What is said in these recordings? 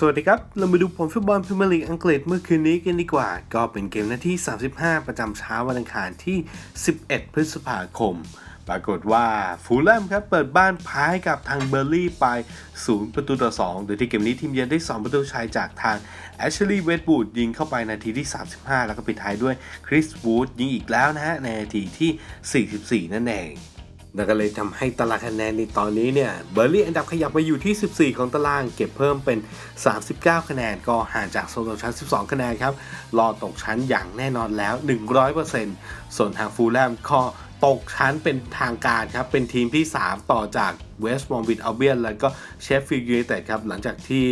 สวัสดีครับ เรามาดูผลฟุตบอลพรีเมียร์ลีกอังกฤษเมื่อคืนนี้กันดีกว่า ก็เป็นเกมนาที่ 35 ประจำเช้าวันอังคารที่ 11 พฤษภาคม ปรากฏว่าฟูลแลมครับ เปิดบ้านพายกับทางเบอร์ลี่ไป 0 ประตูต่อ 2 โดยที่เกมนี้ทีมเยือนได้ 2 ประตูชัยจากทางแอชลีย์เวดบูดยิงเข้าไปนาทีที่ 35 แล้วก็ปิดท้ายด้วยคริสวูดยิงอีกแล้วนะฮะในนาทีที่ 44 นั่นเอง นั่นก็เลยทำให้ตารางคะแนนในตอนนี้เนี่ยเบอร์ลี่อันดับขยับมาอยู่ที่ 14 ของตารางเก็บเพิ่มเป็น 39 คะแนน ก็ห่างจากโซนตกชั้น 12 คะแนนครับรอตกชั้นอย่างแน่นอนแล้ว 100%ส่วนทางฟูลแลมก็ตกชั้นเป็นทางการครับ เป็นทีมที่ 3 ต่อจากเวสต์มอมบิดอัลเบียนแล้วก็เชฟฟิลด์ยูไนเต็ดครับ หลังจากที่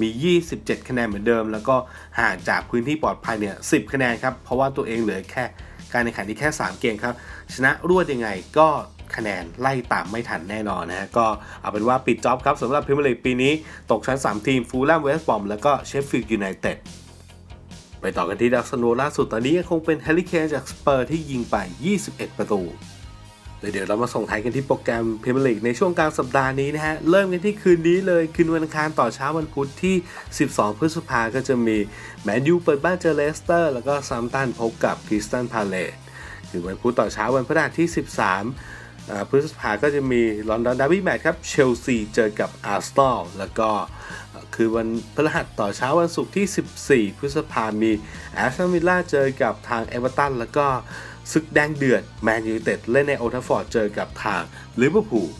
มี 27 คะแนนเหมือนเดิม แล้วก็ห่างจากพื้นที่ปลอดภัยเนี่ย 10 คะแนนครับ เพราะว่าตัวเองเหลือแค่การแข่งขันที่แค่ 3 เกมครับ ชนะรวดยังไงก็ คะแนนไล่ตามไม่ทันแน่นอนนะฮะก็เอาเป็นว่าปิดจ็อบครับสำหรับพรีเมียร์ลีกปีนี้ ตกชั้น 3 ทีมฟูลแลมเวสต์บอมแล้วก็เชฟฟิลด์ยูไนเต็ดไปต่อกันที่ดักสโนล่าสุดตอนนี้ยังคงเป็นแฮร์รี่เคนจากสเปอร์ที่ยิงไป 21 ประตูเดี๋ยวเรามาส่งท้ายกันที่โปรแกรมพรีเมียร์ลีกในช่วงกลางสัปดาห์นี้นะฮะ เริ่มกันที่คืนนี้เลย คืนวันอังคารต่อเช้าวันพุธที่ 12 พฤษภาก็จะมีแมนยูเปิดบ้านเจอเลสเตอร์ แล้วก็ซัมตันพบกับคริสตันพาเลตคือวันพุธต่อเช้าวันพฤหัสที่ 13 พฤษภาก็จะมีลอนดอนดาร์บี้แมตช์ครับ เชลซีเจอกับอาร์เซตอลแล้วก็คือวันพฤหัสต่อเช้าวันศุกร์ที่ 14 พฤษภามีแอสตันวิลล่าเจอกับทางเอเวอร์ตันแล้วก็ศึกแดงเดือด แมนยูไนเต็ดเล่นในโอทัฟฟอร์ดเจอกับทางลิเวอร์พูล